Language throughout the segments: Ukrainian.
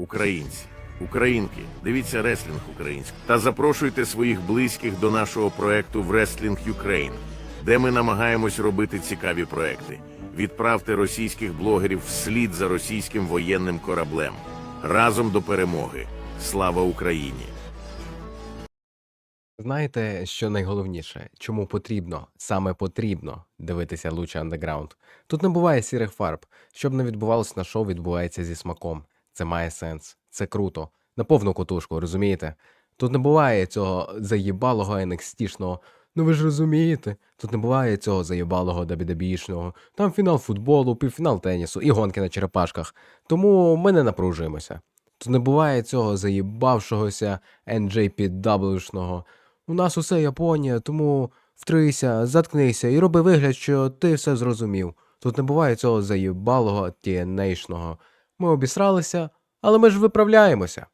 Українці, українки, дивіться реслінг український та запрошуйте своїх близьких до нашого проекту в Wrestling Ukraine, де ми намагаємось робити цікаві проекти. Відправте російських блогерів вслід за російським воєнним кораблем. Разом до перемоги. Слава Україні! Знаєте, що найголовніше, чому потрібно, саме потрібно дивитися Луча Underground? Тут не буває сірих фарб. Щоб не відбувалося на шоу, відбувається зі смаком. Це має сенс, це круто. На повну кутушку, розумієте? Тут не буває цього заїбалого NXT-шного. Ну ви ж розумієте, тут не буває цього заєбалого WWE-шного. Там фінал футболу, півфінал тенісу і гонки на черепашках. Тому ми не напружуємося. Тут не буває цього заїбавшогося NJPW-шного. У нас усе Японія, тому втрися, заткнися і роби вигляд, що ти все зрозумів. Тут не буває цього заїбалого TNA-шного. Ми обісралися, але ми ж виправляємося.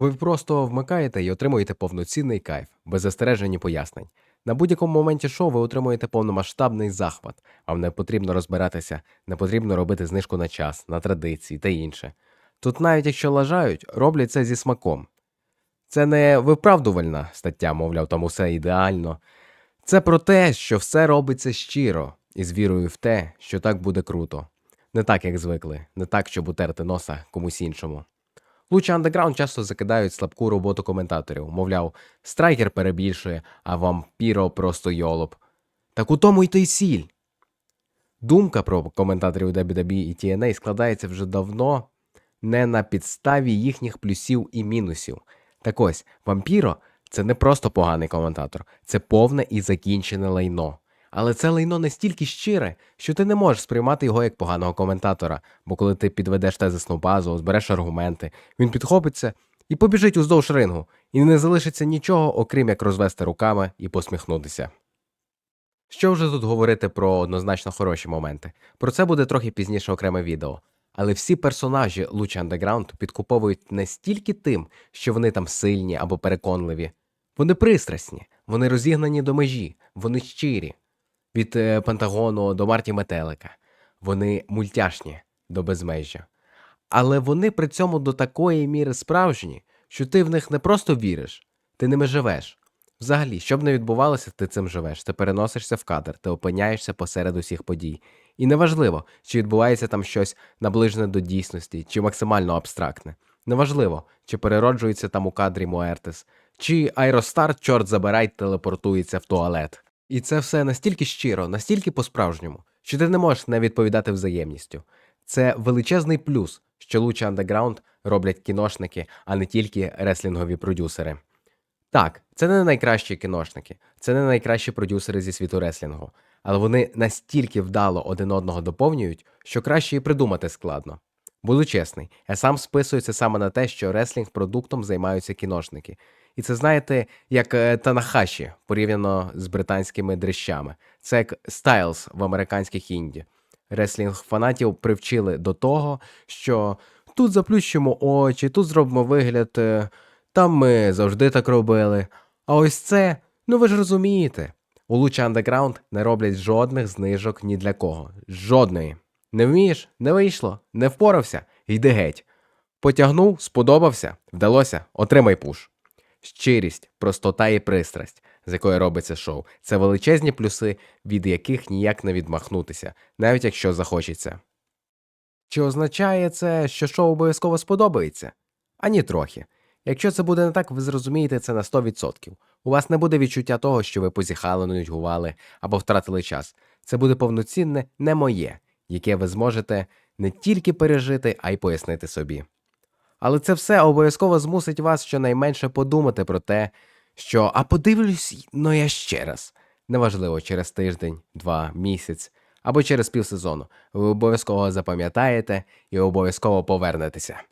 Ви просто вмикаєте і отримуєте повноцінний кайф, без застережень і пояснень. На будь-якому моменті шоу ви отримуєте повномасштабний захват. Вам не потрібно розбиратися, не потрібно робити знижку на час, на традиції та інше. Тут навіть якщо лажають, роблять це зі смаком. Це не виправдувальна стаття, мовляв, там усе ідеально. Це про те, що все робиться щиро і з вірою в те, що так буде круто. Не так, як звикли, не так, щоб утерти носа комусь іншому. Луча андеграунд часто закидають слабку роботу коментаторів, мовляв, страйкер перебільшує, а вампіро просто йолоп. Так у тому й той сіль. Думка про коментаторів WWE і TNA складається вже давно не на підставі їхніх плюсів і мінусів. Так ось, вампіро це не просто поганий коментатор, це повне і закінчене лайно. Але це лайно настільки щире, що ти не можеш сприймати його як поганого коментатора, бо коли ти підведеш тезисну базу, збереш аргументи, він підхопиться і побіжить уздовж рингу, і не залишиться нічого, окрім як розвести руками і посміхнутися. Що вже тут говорити про однозначно хороші моменти? Про це буде трохи пізніше окреме відео. Але всі персонажі Lucha Underground підкуповують не стільки тим, що вони там сильні або переконливі. Вони пристрасні, вони розігнані до межі, вони щирі. Від е, Пентагону до Марті Метелика. Вони мультяшні до безмежжя. Але вони при цьому до такої міри справжні, що ти в них не просто віриш, ти ними живеш. Взагалі, що б не відбувалося, ти цим живеш, ти переносишся в кадр, ти опиняєшся посеред усіх подій. І неважливо, чи відбувається там щось наближене до дійсності, чи максимально абстрактне. Неважливо, чи перероджується там у кадрі Муертес, чи Айростар, чорт забирай, телепортується в туалет. І це все настільки щиро, настільки по-справжньому, що ти не можеш не відповідати взаємністю. Це величезний плюс, що Луча Underground роблять кіношники, а не тільки реслінгові продюсери. Так, це не найкращі кіношники, це не найкращі продюсери зі світу реслінгу, але вони настільки вдало один одного доповнюють, що краще і придумати складно. Буду чесний, я сам списуюся саме на те, що реслінг продуктом займаються кіношники. І це знаєте, як е, Танахаші порівняно з британськими дрищами. Це як Стайлз в американських інді. Реслінг фанатів привчили до того, що тут заплющимо очі, тут зробимо вигляд, е, там ми завжди так робили. А ось це, ну ви ж розумієте. У Луча Underground не роблять жодних знижок ні для кого. Жодної. Не вмієш, не вийшло, не впорався, йди геть. Потягнув, сподобався, вдалося, отримай пуш. Щирість, простота і пристрасть, з якої робиться шоу, це величезні плюси, від яких ніяк не відмахнутися, навіть якщо захочеться. Чи означає це, що шоу обов'язково сподобається? Ані трохи. Якщо це буде не так, ви зрозумієте це на 100%. У вас не буде відчуття того, що ви позіхали, нудьгували або втратили час. Це буде повноцінне не моє, яке ви зможете не тільки пережити, а й пояснити собі. Але це все обов'язково змусить вас щонайменше подумати про те, що а подивлюсь, ну я ще раз. Неважливо, через тиждень, два, місяць або через півсезону. Ви обов'язково запам'ятаєте і обов'язково повернетеся.